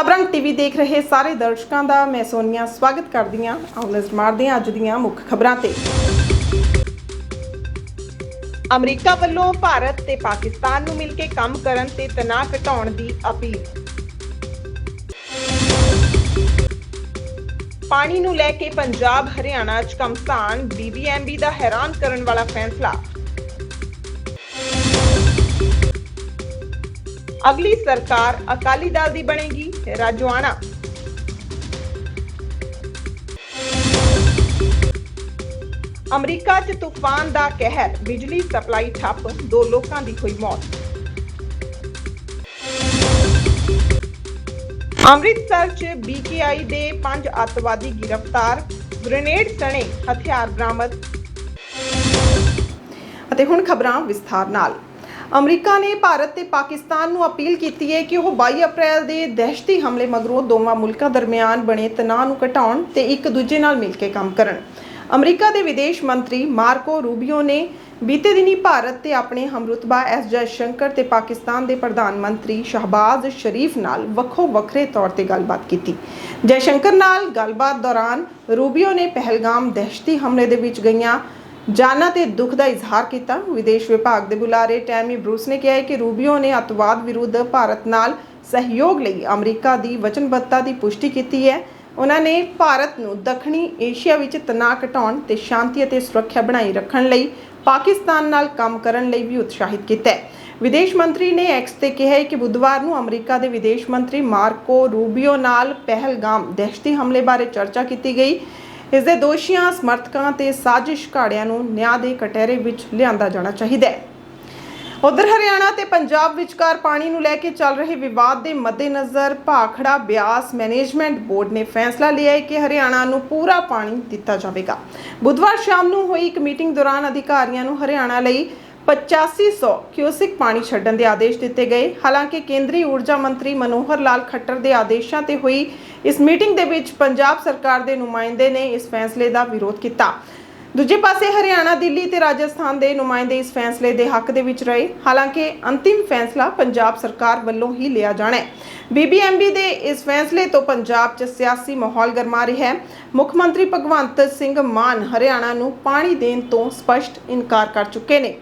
ਸਬਰੰਗ TV ਦੇਖ ਰਹੇ ਸਾਰੇ ਦਰਸ਼ਕਾਂ ਦਾ ਮੈਂ ਸੋਨੀਆ ਸਵਾਗਤ ਕਰਦੀ ਹਾਂ। ਆਓ ਮਾਰਦੇ ਹਾਂ ਅੱਜ ਦੀਆਂ ਮੁੱਖ ਖਬਰਾਂ ਤੇ। ਅਮਰੀਕਾ ਵੱਲੋਂ ਭਾਰਤ ਤੇ ਪਾਕਿਸਤਾਨ ਨੂੰ ਮਿਲ ਕੇ ਕੰਮ ਕਰਨ ਤੇ ਤਣਾਅ ਘਟਾਉਣ ਦੀ ਅਪੀਲ। ਪਾਣੀ ਨੂੰ ਲੈ ਕੇ ਪੰਜਾਬ, ਹਰਿਆਣਾ ਚ ਕਮਸਾਨ ਬੀਬੀਐਮਬੀ ਦਾ ਹੈਰਾਨ ਕਰਨ ਵਾਲਾ ਫੈਸਲਾ। ਅਗਲੀ ਸਰਕਾਰ ਅਕਾਲੀ ਦਲ ਦੀ ਬਣੇਗੀ ਰਾਜਵਾਨਾ ਅਮਰੀਕਾ 'ਚ ਤੂਫਾਨ ਦਾ ਕਹਿਰ, ਬਿਜਲੀ ਸਪਲਾਈ ਠੱਪ, ਦੋ ਲੋਕਾਂ ਦੀ ਹੋਈ ਮੌਤ। ਅੰਮ੍ਰਿਤਸਰ 'ਚ ਬੀਕੇਆਈ ਦੇ ਪੰਜ ਅਤਵਾਦੀ ਗ੍ਰਿਫਤਾਰ, ਗ੍ਰੇਨੇਡ ਸਣੇ ਹਥਿਆਰ ਬਰਾਮਦ। ਅਤੇ ਹੁਣ ਖਬਰਾਂ ਵਿਸਥਾਰ ਨਾਲ। ਅਮਰੀਕਾ ਨੇ ਭਾਰਤ ਤੇ ਪਾਕਿਸਤਾਨ ਨੂੰ ਅਪੀਲ ਕੀਤੀ ਹੈ ਕਿ ਉਹ 22 ਅਪ੍ਰੈਲ ਦੇ ਦਹਿਸ਼ਤੀ ਹਮਲੇ ਮਗਰੋਂ ਦੋਵਾਂ ਮੁਲਕਾਂ ਦਰਮਿਆਨ ਬਣੇ ਤਣਾਅ ਨੂੰ ਘਟਾਉਣ ਤੇ ਇੱਕ ਦੂਜੇ ਨਾਲ ਮਿਲ ਕੇ ਕੰਮ ਕਰਨ। ਅਮਰੀਕਾ ਦੇ ਵਿਦੇਸ਼ ਮੰਤਰੀ ਮਾਰਕੋ ਰੂਬੀਓ ਨੇ ਬੀਤੇ ਦਿਨੀ ਭਾਰਤ ਤੇ ਆਪਣੇ ਹਮਰੁਤਬਾ ਐਸ ਜੈ ਸ਼ੰਕਰ ਤੇ ਪਾਕਿਸਤਾਨ ਦੇ ਪ੍ਰਧਾਨ ਮੰਤਰੀ ਸ਼ਹਬਾਜ਼ ਸ਼ਰੀਫ ਨਾਲ ਵੱਖੋ ਵੱਖਰੇ ਤੌਰ ਤੇ ਗੱਲਬਾਤ ਕੀਤੀ। ਜੈ ਸ਼ੰਕਰ ਨਾਲ ਗੱਲਬਾਤ ਦੌਰਾਨ ਰੂਬੀਓ ਨੇ ਪਹਿਲਗਾਮ ਦਹਿਸ਼ਤੀ ਹਮਲੇ ਦੇ ਵਿੱਚ ਗਈਆਂ ਜਾਨਾਂ ਤੇ ਦੁੱਖ ਦਾ ਇਜ਼ਹਾਰ ਕੀਤਾ। ਵਿਦੇਸ਼ ਵਿਭਾਗ ਦੇ ਬੁਲਾਰੇ ਟੈਮੀ ਬਰੂਸ ਨੇ ਕਿਹਾ ਹੈ ਕਿ ਰੂਬੀਓ ਨੇ ਅਤਵਾਦ ਵਿਰੁੱਧ ਭਾਰਤ ਨਾਲ ਸਹਿਯੋਗ ਲਈ ਅਮਰੀਕਾ ਦੀ ਵਚਨਬੱਧਤਾ ਦੀ ਪੁਸ਼ਟੀ ਕੀਤੀ ਹੈ। ਉਹਨਾਂ ਨੇ ਭਾਰਤ ਨੂੰ ਦੱਖਣੀ ਏਸ਼ੀਆ ਵਿੱਚ ਤਣਾਅ ਘਟਾਉਣ ਤੇ ਸ਼ਾਂਤੀ ਅਤੇ ਸੁਰੱਖਿਆ ਬਣਾਈ ਰੱਖਣ ਲਈ ਪਾਕਿਸਤਾਨ ਨਾਲ ਕੰਮ ਕਰਨ ਲਈ ਵੀ ਉਤਸ਼ਾਹਿਤ ਕੀਤਾ ਹੈ। ਵਿਦੇਸ਼ ਮੰਤਰੀ ਨੇ ਐਕਸ ਤੇ ਕਿਹਾ ਹੈ ਕਿ ਬੁੱਧਵਾਰ ਨੂੰ ਅਮਰੀਕਾ ਦੇ ਵਿਦੇਸ਼ ਮੰਤਰੀ ਮਾਰਕੋ ਰੂਬੀਓ ਨਾਲ ਪਹਿਲਗਾਮ ਦਹਿਸ਼ਤੀ ਹਮਲੇ ਬਾਰੇ ਚਰਚਾ ਕੀਤੀ ਗਈ। ਇਸ ਦੇ ਦੋਸ਼ੀਆਂ, ਸਮਰਥਕਾਂ ਤੇ ਸਾਜ਼ਿਸ਼ ਘਾੜਿਆਂ ਨੂੰ ਨਿਆਂ ਦੇ ਕਟਹਿਰੇ ਵਿੱਚ ਲਿਆਂਦਾ ਜਾਣਾ ਚਾਹੀਦਾ ਹੈ। ਉਧਰ ਹਰਿਆਣਾ ਤੇ ਪੰਜਾਬ ਵਿਚਕਾਰ ਪਾਣੀ ਨੂੰ ਲੈ ਕੇ ਚੱਲ ਰਹੇ ਵਿਵਾਦ ਦੇ ਮੱਦੇਨਜ਼ਰ ਭਾਖੜਾ ਬਿਆਸ ਮੈਨੇਜਮੈਂਟ ਬੋਰਡ ਨੇ ਫੈਸਲਾ ਲਿਆ ਹੈ ਕਿ ਹਰਿਆਣਾ ਨੂੰ ਪੂਰਾ ਪਾਣੀ ਦਿੱਤਾ ਜਾਵੇਗਾ। ਬੁੱਧਵਾਰ ਸ਼ਾਮ ਨੂੰ ਹੋਈ ਇੱਕ ਮੀਟਿੰਗ ਦੌਰਾਨ ਅਧਿਕਾਰੀਆਂ ਨੂੰ ਹਰਿਆਣਾ ਲਈ 8500 ਕਿਊਸਿਕ ਪਾਣੀ ਛੱਡਣ ਦੇ ਆਦੇਸ਼ ਦਿੱਤੇ ਗਏ। ਹਾਲਾਂਕਿ ਕੇਂਦਰੀ ਊਰਜਾ ਮੰਤਰੀ ਮਨੋਹਰ ਲਾਲ ਖੱਟਰ ਦੇ ਆਦੇਸ਼ਾਂ ਤੇ ਹੋਈ ਇਸ ਮੀਟਿੰਗ ਦੇ ਵਿੱਚ ਪੰਜਾਬ ਸਰਕਾਰ ਦੇ ਨੁਮਾਇੰਦੇ ਨੇ ਇਸ ਫੈਸਲੇ ਦਾ ਵਿਰੋਧ ਕੀਤਾ। ਦੂਜੇ ਪਾਸੇ ਹਰਿਆਣਾ, ਦਿੱਲੀ ਤੇ ਰਾਜਸਥਾਨ ਦੇ ਨੁਮਾਇੰਦੇ ਇਸ ਫੈਸਲੇ ਦੇ ਹੱਕ ਦੇ ਵਿੱਚ ਰਹੇ। ਹਾਲਾਂਕਿ ਅੰਤਿਮ ਫੈਸਲਾ ਪੰਜਾਬ ਸਰਕਾਰ ਵੱਲੋਂ ਹੀ ਲਿਆ ਜਾਣਾ ਹੈ। ਬੀਬੀਐਮਬੀ ਦੇ ਇਸ ਫੈਸਲੇ ਤੋਂ ਪੰਜਾਬ 'ਚ ਸਿਆਸੀ ਮਾਹੌਲ ਗਰਮਾ ਰਿਹਾ ਹੈ। ਮੁੱਖ ਮੰਤਰੀ ਭਗਵੰਤ ਸਿੰਘ ਮਾਨ ਹਰਿਆਣਾ ਨੂੰ ਪਾਣੀ ਦੇਣ ਤੋਂ ਸਪਸ਼ਟ ਇਨਕਾਰ ਕਰ ਚੁੱਕੇ ਨੇ।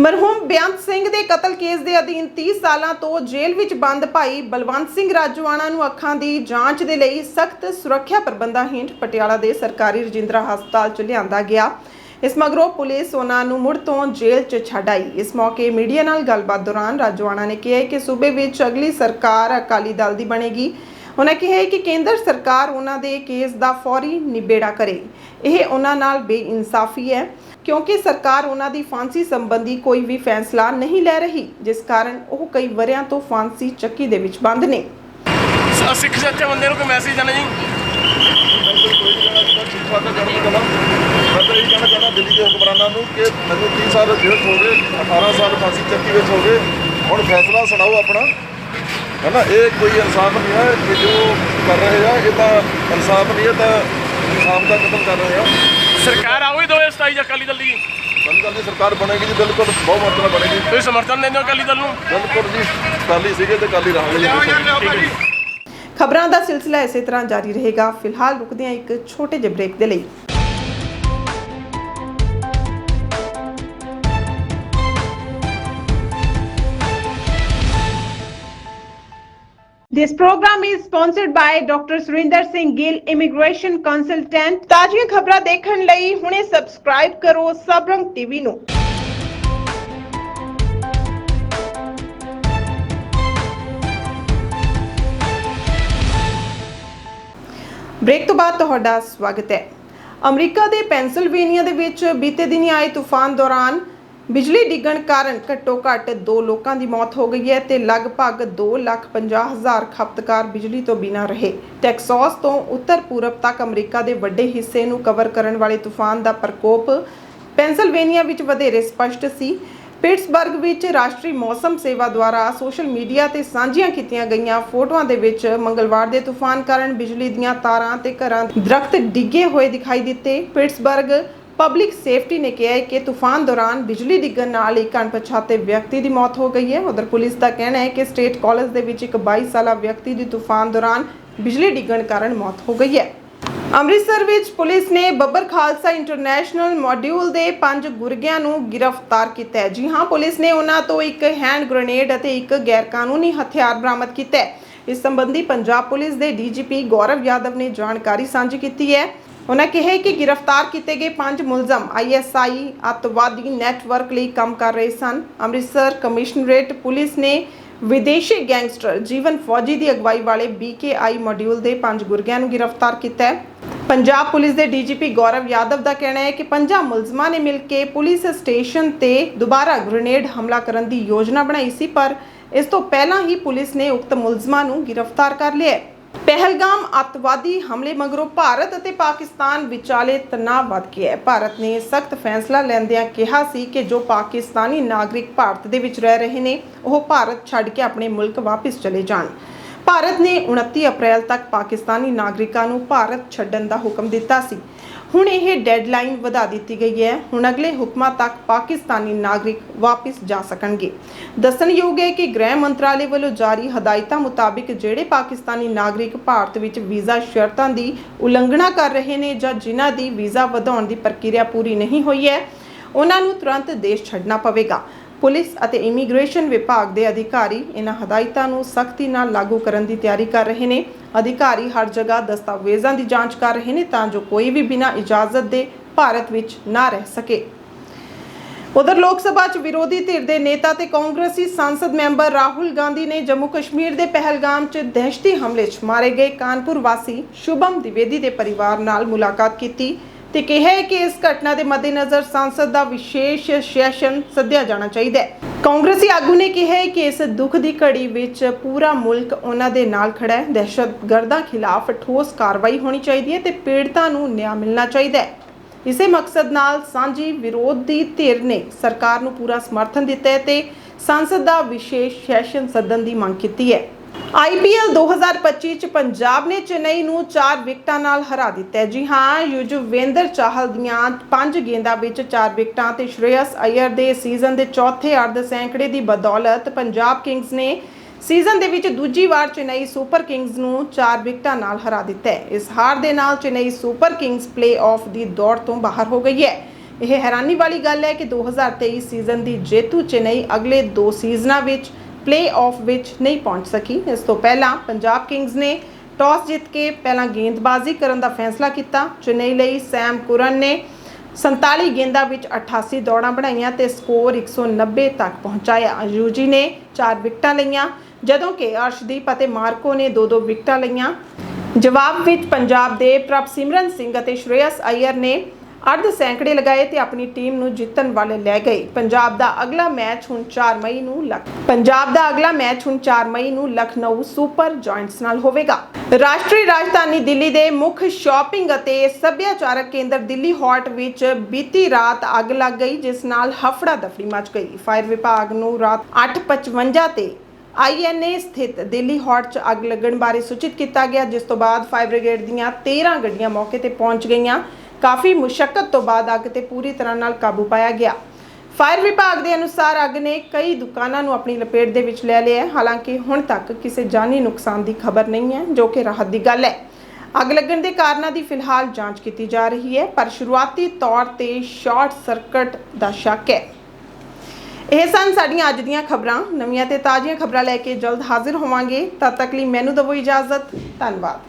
ਮਰਹੂਮ ਬੇਅੰਤ ਸਿੰਘ ਦੇ ਕਤਲ ਕੇਸ ਦੇ ਅਧੀਨ 30 ਸਾਲਾਂ ਤੋਂ ਜੇਲ੍ਹ ਵਿੱਚ ਬੰਦ ਭਾਈ ਬਲਵੰਤ ਸਿੰਘ ਰਾਜਵਾਨਾ ਨੂੰ ਅੱਖਾਂ ਦੀ ਜਾਂਚ ਦੇ ਲਈ ਸਖਤ ਸੁਰੱਖਿਆ ਪ੍ਰਬੰਧਾਂ ਹੇਠ ਪਟਿਆਲਾ ਦੇ ਸਰਕਾਰੀ ਰਜਿੰਦਰਾ ਹਸਪਤਾਲ 'ਚ ਲਿਆਂਦਾ ਗਿਆ। ਇਸ ਮਗਰੋਂ ਪੁਲਿਸ ਉਹਨਾਂ ਨੂੰ ਮੁੜ ਤੋਂ ਜੇਲ੍ਹ 'ਚ ਛੱਡ ਆਈ। ਇਸ ਮੌਕੇ ਮੀਡੀਆ ਨਾਲ ਗੱਲਬਾਤ ਦੌਰਾਨ ਰਾਜਵਾਨਾ ਨੇ ਕਿਹਾ ਕਿ ਸੂਬੇ ਵਿੱਚ ਅਗਲੀ ਸਰਕਾਰ ਅਕਾਲੀ ਦਲ ਦੀ ਬਣੇਗੀ। ਉਹਨਾਂ ਕਿਹਾ ਕਿ ਕੇਂਦਰ ਸਰਕਾਰ ਉਹਨਾਂ ਦੇ ਕੇਸ ਦਾ ਫੌਰੀ ਨਿਬੇੜਾ ਕਰੇ। ਇਹ ਉਹਨਾਂ ਨਾਲ ਬੇਇਨਸਾਫੀ ਹੈ ਕਿਉਂਕਿ ਸਰਕਾਰ ਉਹਨਾਂ ਦੀ ਫਾਂਸੀ ਸੰਬੰਧੀ ਕੋਈ ਵੀ ਫੈਸਲਾ ਨਹੀਂ ਲੈ ਰਹੀ ਜਿਸ ਕਾਰਨ ਉਹ ਕਈ ਵਰਿਆਂ ਤੋਂ ਫਾਂਸੀ ਚੱਕੀ ਦੇ ਵਿੱਚ ਬੰਦ ਨੇ। ਸਿੱਖ ਸੱਚੇ ਬੰਦੇ ਨੂੰ ਕੋਈ ਮੈਸੇਜ ਦੇਣਾ ਜੀ? ਮੈਂ ਤਾਂ ਇਹ ਕਹਿਣਾ ਚਾਹੁੰਦਾ ਦਿੱਲੀ ਦੇ ਹੁਕਮਰਾਨਾਂ ਨੂੰ ਕਿ ਮੈਨੂੰ 30 ਸਾਲ ਜੇਲ੍ਹ ਹੋ ਗਏ 18 ਸਾਲ ਫਾਂਸੀ ਚੱਕੀ ਵਿੱਚ ਹੋ ਗਏ ਹੁਣ ਫੈਸਲਾ ਸੁਣਾਓ ਆਪਣਾ। ਹੈ ਨਾ ਇਹ ਕੋਈ ਇਨਸਾਫ ਨਹੀਂ ਹੈ ਕਿ ਜੋ ਕਰ ਰਹੇ ਆ ਇਹ ਤਾਂ ਇਨਸਾਫ ਨਹੀਂ ਹੈ ਤਾਂ ਇਨਸਾਫ ਦਾ ਕਤਲ ਕਰ ਰਹੇ ਆ। ਸਰਕਾਰ ਆਉਈ ਦੋਏ 27 ਜਾਂ ਅਕਾਲੀ ਦਲ ਦੀ? ਕੱਲ੍ਹ ਦੀ ਸਰਕਾਰ ਬਣੇਗੀ ਜੀ ਬਿਲਕੁਲ ਬਹੁਤ ਮਾਤਰਾ ਬਣੇਗੀ। ਤੁਸੀਂ ਸਮਰਥਨ ਦਿੰਦੇ ਹੋ ਅਕਾਲੀ ਦਲ ਨੂੰ? ਬਿਲਕੁਲ ਜੀ ਕਾਲੀ ਸੀਗੇ ਤੇ ਕਾਲੀ ਰਹਾਂਗੇ ਖਬਰਾਂ ਦਾ ਸਿਲਸਿਲਾ ਇਸੇ ਤਰ੍ਹਾਂ ਜਾਰੀ ਰਹੇਗਾ। ਫਿਲਹਾਲ ਰੁਕਦੇ ਹਾਂ ਇੱਕ ਛੋਟੇ ਜਿਹੇ ਬ੍ਰੇਕ ਦੇ ਲਈ। This program is sponsored by Dr. Surinder Singh Gill, Immigration Consultant. ਤਾਜ਼ੀਆਂ ਖਬਰਾਂ ਦੇਖਣ ਲਈ ਹੁਣੇ ਸਬਸਕ੍ਰਾਈਬ ਕਰੋ ਸਬਰੰਗ ਟੀਵੀ ਨੂੰ। ਬ੍ਰੇਕ ਤੋਂ ਬਾਅਦ ਤੁਹਾਡਾ ਸਵਾਗਤ ਹੈ ਅਮਰੀਕਾ ਦੇ ਪੈਂਸਿਲਵੇਨੀਆ ਦੇ ਵਿੱਚ ਬੀਤੇ ਦਿਨੀ ਆਏ ਤੂਫਾਨ ਦੌਰਾਨ ਬਿਜਲੀ ਡਿੱਗਣ ਕਾਰਨ ਘੱਟੋ-ਘੱਟ 2 ਲੋਕਾਂ ਦੀ ਮੌਤ ਹੋ ਗਈ ਹੈ ਤੇ ਲਗਭਗ 2,50,000 ਖਪਤਕਾਰ ਬਿਜਲੀ ਤੋਂ ਬਿਨਾਂ ਰਹੇ। ਟੈਕਸਾਸ ਤੋਂ ਉੱਤਰ ਪੂਰਬ ਤੱਕ ਅਮਰੀਕਾ ਦੇ ਵੱਡੇ ਹਿੱਸੇ ਨੂੰ ਕਵਰ ਕਰਨ ਵਾਲੇ ਤੂਫਾਨ ਦਾ ਪ੍ਰਕੋਪ ਪੈਂਸਿਲਵੇਨੀਆ ਵਿੱਚ ਵਧੇਰੇ ਸਪਸ਼ਟ ਸੀ। ਪਿਟਸਬਰਗ ਵਿੱਚ ਰਾਸ਼ਟਰੀ ਮੌਸਮ ਸੇਵਾ ਦੁਆਰਾ ਸੋਸ਼ਲ ਮੀਡੀਆ ਤੇ ਸਾਂਝੀਆਂ ਕੀਤੀਆਂ ਗਈਆਂ ਫੋਟੋਆਂ ਦੇ ਵਿੱਚ ਮੰਗਲਵਾਰ ਦੇ ਤੂਫਾਨ ਕਾਰਨ ਬਿਜਲੀ ਦੀਆਂ ਤਾਰਾਂ ਤੇ ਘਰਾਂ ਦੇ ਦਰਖਤ ਡਿੱਗੇ ਹੋਏ ਦਿਖਾਈ ਦਿੱਤੇ। ਪਿਟਸਬਰਗ ਪਬਲਿਕ ਸੇਫਟੀ ਨੇ ਕਿਹਾ ਹੈ ਕਿ ਤੂਫਾਨ ਦੌਰਾਨ ਬਿਜਲੀ ਡਿੱਗਣ ਨਾਲ ਇੱਕ ਅਣਪਛਾਤੇ ਵਿਅਕਤੀ ਦੀ ਮੌਤ ਹੋ ਗਈ ਹੈ। ਉਧਰ ਪੁਲਿਸ ਦਾ ਕਹਿਣਾ ਹੈ ਕਿ ਸਟੇਟ ਕਾਲਜ ਦੇ ਵਿੱਚ ਇੱਕ 22 ਸਾਲਾ ਵਿਅਕਤੀ ਦੀ ਤੂਫਾਨ ਦੌਰਾਨ ਬਿਜਲੀ ਡਿੱਗਣ ਕਾਰਨ ਮੌਤ ਹੋ ਗਈ ਹੈ। ਅੰਮ੍ਰਿਤਸਰ ਵਿੱਚ ਪੁਲਿਸ ਨੇ ਬੱਬਰ ਖਾਲਸਾ ਇੰਟਰਨੈਸ਼ਨਲ ਮੋਡਿਊਲ ਦੇ ਪੰਜ ਗੁਰਗਿਆਂ ਨੂੰ ਗ੍ਰਿਫਤਾਰ ਕੀਤਾ ਹੈ। ਜੀ ਹਾਂ, ਪੁਲਿਸ ਨੇ ਉਹਨਾਂ ਤੋਂ ਇੱਕ ਹੈਂਡ ਗ੍ਰੇਨੇਡ ਅਤੇ ਇੱਕ ਗੈਰਕਾਨੂੰਨੀ ਹਥਿਆਰ ਬਰਾਮਦ ਕੀਤਾ ਹੈ। ਇਸ ਸੰਬੰਧੀ ਪੰਜਾਬ ਪੁਲਿਸ ਦੇ ਡੀਜੀਪੀ ਗੌਰਵ ਯਾਦਵ ਨੇ ਜਾਣਕਾਰੀ ਸਾਂਝੀ ਕੀਤੀ ਹੈ। ਉਹਨਾਂ ਕਿਹਾ ਕਿ ਗ੍ਰਿਫਤਾਰ ਕੀਤੇ ਗਏ ਪੰਜ ਮੁਲਜ਼ਮ ਆਈਐਸਆਈ ਅੱਤਵਾਦੀ ਨੈਟਵਰਕ ਲਈ ਕੰਮ ਕਰ ਰਹੇ ਸਨ। ਅੰਮ੍ਰਿਤਸਰ ਕਮਿਸ਼ਨਰੇਟ ਪੁਲਿਸ ਨੇ ਵਿਦੇਸ਼ੀ ਗੈਂਗਸਟਰ ਜੀਵਨ ਫੌਜੀ ਦੀ ਅਗਵਾਈ ਵਾਲੇ ਬੀਕੇਆਈ ਮੋਡਿਊਲ ਦੇ ਪੰਜ ਗੁਰਗਿਆਂ ਨੂੰ ਗ੍ਰਿਫਤਾਰ ਕੀਤਾ ਹੈ। ਪੰਜਾਬ ਪੁਲਿਸ ਦੇ ਡੀਜੀਪੀ ਗੌਰਵ ਯਾਦਵ ਦਾ ਕਹਿਣਾ ਹੈ ਕਿ ਪੰਜਾਂ ਮੁਲਜ਼ਮਾਂ ਨੇ ਮਿਲ ਕੇ ਪੁਲਿਸ ਸਟੇਸ਼ਨ ਤੇ ਦੁਬਾਰਾ ਗ੍ਰੇਨੇਡ ਹਮਲਾ ਕਰਨ ਦੀ ਯੋਜਨਾ ਬਣਾਈ ਸੀ, ਪਰ ਇਸ ਤੋਂ ਪਹਿਲਾਂ ਹੀ ਪੁਲਿਸ ਨੇ ਉਕਤ ਮੁਲਜ਼ਮਾਂ ਨੂੰ ਗ੍ਰਿਫਤਾਰ ਕਰ ਲਿਆ ਹੈ। ਪਹਿਲਗਾਮ ਅੱਤਵਾਦੀ ਹਮਲੇ ਮਗਰੋਂ ਭਾਰਤ ਅਤੇ ਪਾਕਿਸਤਾਨ ਵਿਚਾਲੇ ਤਣਾਅ ਵੱਧ ਗਿਆ ਹੈ। ਭਾਰਤ ਨੇ ਸਖਤ ਫੈਸਲਾ ਲੈਂਦਿਆਂ ਕਿਹਾ ਸੀ ਕਿ ਜੋ ਪਾਕਿਸਤਾਨੀ ਨਾਗਰਿਕ ਭਾਰਤ ਦੇ ਵਿੱਚ ਰਹਿ ਰਹੇ ਨੇ, ਉਹ ਭਾਰਤ ਛੱਡ ਕੇ ਆਪਣੇ ਮੁਲਕ ਵਾਪਸ ਚਲੇ ਜਾਣ। ਭਾਰਤ ਨੇ 29 ਅਪ੍ਰੈਲ ਤੱਕ ਪਾਕਿਸਤਾਨੀ ਨਾਗਰਿਕਾਂ ਨੂੰ ਭਾਰਤ ਛੱਡਣ ਦਾ ਹੁਕਮ ਦਿੱਤਾ ਸੀ। ਹੁਣ ਇਹ ਡੈਡਲਾਈਨ ਵਧਾ ਦਿੱਤੀ ਗਈ ਹੈ। ਹੁਣ ਅਗਲੇ ਹੁਕਮਾਂ ਤੱਕ ਪਾਕਿਸਤਾਨੀ ਨਾਗਰਿਕ ਵਾਪਸ ਜਾ ਸਕਣਗੇ। ਦੱਸਣਯੋਗ ਹੈ ਕਿ ਗ੍ਰਹਿ ਮੰਤਰਾਲੇ ਵੱਲੋਂ ਜਾਰੀ ਹਦਾਇਤਾਂ ਮੁਤਾਬਿਕ ਜਿਹੜੇ ਪਾਕਿਸਤਾਨੀ ਨਾਗਰਿਕ ਭਾਰਤ ਵਿੱਚ ਵੀਜ਼ਾ ਸ਼ਰਤਾਂ ਦੀ ਉਲੰਘਣਾ ਕਰ ਰਹੇ ਨੇ ਜਾਂ ਜਿਨ੍ਹਾਂ ਦੀ ਵੀਜ਼ਾ ਵਧਾਉਣ ਦੀ ਪ੍ਰਕਿਰਿਆ ਪੂਰੀ ਨਹੀਂ ਹੋਈ ਹੈ, ਉਹਨਾਂ ਨੂੰ ਤੁਰੰਤ ਦੇਸ਼ ਛੱਡਣਾ ਪਵੇਗਾ। ਪੁਲਿਸ ਅਤੇ ਇਮੀਗ੍ਰੇਸ਼ਨ ਵਿਭਾਗ ਦੇ ਅਧਿਕਾਰੀ ਇਹਨਾਂ ਹਦਾਇਤਾਂ ਨੂੰ ਸਖਤੀ ਨਾਲ ਲਾਗੂ ਕਰਨ ਦੀ ਤਿਆਰੀ ਕਰ ਰਹੇ ਨੇ। ਅਧਿਕਾਰੀ ਹਰ ਜਗ੍ਹਾ ਦਸਤਾਵੇਜ਼ਾਂ ਦੀ ਜਾਂਚ ਕਰ ਰਹੇ ਨੇ ਤਾਂ ਜੋ ਕੋਈ ਵੀ ਬਿਨਾਂ ਇਜਾਜ਼ਤ ਦੇ ਭਾਰਤ ਵਿੱਚ ਨਾ ਰਹਿ ਸਕੇ। ਉਧਰ ਲੋਕ ਸਭਾ 'ਚ ਵਿਰੋਧੀ ਧਿਰ ਦੇ ਨੇਤਾ ਤੇ ਕਾਂਗਰਸੀ ਸੰਸਦ ਮੈਂਬਰ ਰਾਹੁਲ ਗਾਂਧੀ ਨੇ ਜੰਮੂ ਕਸ਼ਮੀਰ ਦੇ ਪਹਿਲਗਾਮ 'ਚ ਦਹਿਸ਼ਤੀ ਹਮਲੇ 'ਚ ਮਾਰੇ ਗਏ ਕਾਨਪੁਰ ਵਾਸੀ ਸ਼ੁਭਮ ਦਿਵੇਦੀ ਦੇ ਪਰਿਵਾਰ ਨਾਲ ਮੁਲਾਕਾਤ ਕੀਤੀ। ਤੇ ਕਿਹਾ ਹੈ ਕਿ ਇਸ ਘਟਨਾ ਦੇ ਮੱਦੇਨਜ਼ਰ ਸੰਸਦ ਦਾ ਵਿਸ਼ੇਸ਼ ਸੈਸ਼ਨ ਸੱਦਿਆ ਜਾਣਾ ਚਾਹੀਦਾ ਹੈ। ਕਾਂਗਰਸੀ ਆਗੂ ਨੇ ਕਿਹਾ ਹੈ ਕਿ ਇਸ ਦੁੱਖ ਦੀ ਘੜੀ ਵਿੱਚ ਪੂਰਾ ਮੁਲਕ ਉਹਨਾਂ ਦੇ ਨਾਲ ਖੜਾ ਹੈ। ਦਹਿਸ਼ਤਗਰਦਾਂ ਖਿਲਾਫ ਠੋਸ ਕਾਰਵਾਈ ਹੋਣੀ ਚਾਹੀਦੀ ਹੈ ਤੇ ਪੀੜਤਾਂ ਨੂੰ ਨਿਆਂ ਮਿਲਣਾ ਚਾਹੀਦਾ ਹੈ। ਇਸੇ ਮਕਸਦ ਨਾਲ ਸਾਂਝੀ ਵਿਰੋਧ ਦੀ ਧਿਰ ਨੇ ਸਰਕਾਰ ਨੂੰ ਪੂਰਾ ਸਮਰਥਨ ਦਿੱਤਾ ਹੈ ਤੇ ਸੰਸਦ ਦਾ ਵਿਸ਼ੇਸ਼ ਸੈਸ਼ਨ ਸੱਦਣ ਦੀ ਮੰਗ ਕੀਤੀ ਹੈ। ਆਈਪੀਐਲ 2025 ਚ ਪੰਜਾਬ ਨੇ ਚੇਨਈ ਨੂੰ 4 ਵਿਕਟਾਂ ਨਾਲ ਹਰਾ ਦਿੱਤਾ ਜੀ ਹਾਂ, ਯੁਜਵੇਂਦਰ ਚਾਹਲ ਦੀਆਂ 5 ਗੇਂਦਾਂ ਵਿੱਚ 4 ਵਿਕਟਾਂ ਤੇ ਸ਼੍ਰੇਅਸ ਅਯਰ ਦੇ ਸੀਜ਼ਨ ਦੇ ਚੌਥੇ ਅਰਧ ਸੈਂਕੜੇ ਦੀ ਬਦੌਲਤ ਪੰਜਾਬ ਕਿੰਗਜ਼ ਨੇ ਸੀਜ਼ਨ ਦੇ ਵਿੱਚ ਦੂਜੀ ਵਾਰ ਚੇਨਈ ਸੁਪਰ ਕਿੰਗਜ਼ ਨੂੰ 4 ਵਿਕਟਾਂ ਨਾਲ ਹਰਾ ਦਿੱਤਾ ਹੈ। ਇਸ ਹਾਰ ਦੇ ਨਾਲ ਚੇਨਈ ਸੁਪਰ ਕਿੰਗਜ਼ ਪਲੇ-ਆਫ ਦੀ ਦੌੜ ਤੋਂ ਬਾਹਰ ਹੋ ਗਈ ਹੈ। ਇਹ ਹੈਰਾਨੀ ਵਾਲੀ ਗੱਲ ਹੈ ਕਿ 2023 ਸੀਜ਼ਨ ਦੀ ਜੇਤੂ ਚੇਨਈ ਅਗਲੇ ਦੋ ਸੀਜ਼ਨਾਂ ਵਿੱਚ ਪਲੇ-ਆਫ ਵਿੱਚ ਨਹੀਂ ਪਹੁੰਚ ਸਕੀ। ਇਸ ਤੋਂ ਪਹਿਲਾਂ ਪੰਜਾਬ ਕਿੰਗਜ਼ ਨੇ ਟਾਸ ਜਿੱਤ ਕੇ ਪਹਿਲਾਂ ਗੇਂਦਬਾਜ਼ੀ ਕਰਨ ਦਾ ਫੈਸਲਾ ਕੀਤਾ। ਚੇਨਈ ਲਈ ਸੈਮ ਕੁਰਨ ਨੇ 47 ਗੇਂਦਾਂ ਵਿੱਚ 88 ਦੌੜਾਂ ਬਣਾਈਆਂ ਤੇ ਸਕੋਰ 190 ਤੱਕ ਪਹੁੰਚਾਇਆ। ਯੂਜੀ ਨੇ 4 ਵਿਕਟਾਂ ਲਈਆਂ, ਜਦੋਂ ਕਿ ਅਰਸ਼ਦੀਪ ਅਤੇ ਮਾਰਕੋ ਨੇ 2-2 ਵਿਕਟਾਂ ਲਈਆਂ। ਜਵਾਬ ਵਿੱਚ ਪੰਜਾਬ ਦੇ ਪ੍ਰਭ ਸਿਮਰਨ ਸਿੰਘ ਅਤੇ ਸ਼੍ਰੇਯਸ ਅਯਰ ਨੇ ਅਰਧ ਸੈਂਕੜੇ ਲਗਾਏ ਤੇ ਆਪਣੀ ਟੀਮ ਨੂੰ ਜਿੱਤਣ ਵਾਲੇ ਲੈ ਗਏ। ਪੰਜਾਬ ਦਾ ਅਗਲਾ ਮੈਚ ਹੁਣ 4 ਮਈ ਨੂੰ ਲਖ ਪੰਜਾਬ ਦਾ ਅਗਲਾ ਮੈਚ ਹੁਣ 4 ਮਈ ਨੂੰ ਲਖਨਊ ਸੁਪਰ ਜਾਇੰਟਸ ਨਾਲ ਹੋਵੇਗਾ। ਰਾਸ਼ਟਰੀ ਰਾਜਧਾਨੀ ਦਿੱਲੀ ਦੇ ਮੁੱਖ ਸ਼ਾਪਿੰਗ ਅਤੇ ਸੱਭਿਆਚਾਰਕ ਕੇਂਦਰ ਦਿੱਲੀ ਹਾਟ ਵਿੱਚ ਬੀਤੀ ਰਾਤ ਅੱਗ ਲੱਗ ਗਈ, ਜਿਸ ਨਾਲ ਹਫੜਾ ਦਫੜੀ ਮਚ ਗਈ। ਫਾਇਰ ਵਿਭਾਗ ਨੂੰ ਰਾਤ 8:55 ਤੇ ਆਈਐਨਏ ਸਥਿਤ ਦਿੱਲੀ ਹੌਟ 'ਚ ਅੱਗ ਲੱਗਣ ਬਾਰੇ ਸੂਚਿਤ ਕੀਤਾ ਗਿਆ, ਜਿਸ ਤੋਂ ਬਾਅਦ ਫਾਇਰ ਬ੍ਰਿਗੇਡ ਦੀਆਂ 13 ਗੱਡੀਆਂ ਮੌਕੇ ਤੇ ਪਹੁੰਚ ਗਈਆਂ। ਕਾਫੀ ਮੁਸ਼ਕਲ ਤੋਂ ਬਾਅਦ ਅੱਗ ਤੇ ਪੂਰੀ ਤਰ੍ਹਾਂ ਨਾਲ ਕਾਬੂ ਪਾਇਆ ਗਿਆ। ਫਾਇਰ ਵਿਭਾਗ ਦੇ ਅਨੁਸਾਰ ਅੱਗ ਨੇ ਕਈ ਦੁਕਾਨਾਂ ਨੂੰ ਆਪਣੀ ਲਪੇਟ ਦੇ ਵਿੱਚ ਲੈ ਲਿਆ ਹੈ। ਹਾਲਾਂਕਿ ਹੁਣ ਤੱਕ ਕਿਸੇ ਜਾਨੀ ਨੁਕਸਾਨ ਦੀ ਖਬਰ ਨਹੀਂ ਹੈ, ਜੋ ਕਿ ਰਾਹਤ ਦੀ ਗੱਲ ਹੈ। ਅੱਗ ਲੱਗਣ ਦੇ ਕਾਰਨਾਂ ਦੀ ਫਿਲਹਾਲ ਜਾਂਚ ਕੀਤੀ ਜਾ ਰਹੀ ਹੈ, ਪਰ ਸ਼ੁਰੂਆਤੀ ਤੌਰ ਤੇ ਸ਼ਾਰਟ ਸਰਕਟ ਦਾ ਸ਼ੱਕ ਹੈ। ਇਹ ਸਨ ਸਾਡੀਆਂ ਅੱਜ ਦੀਆਂ ਖਬਰਾਂ। ਨਵੀਆਂ ਤੇ ਤਾਜ਼ੀਆਂ ਖਬਰਾਂ ਲੈ ਕੇ ਜਲਦ ਹਾਜ਼ਰ ਹੋਵਾਂਗੇ। ਤਦ ਤੱਕ ਲਈ ਮੈਨੂੰ ਦਿਓ ਇਜਾਜ਼ਤ। ਧੰਨਵਾਦ।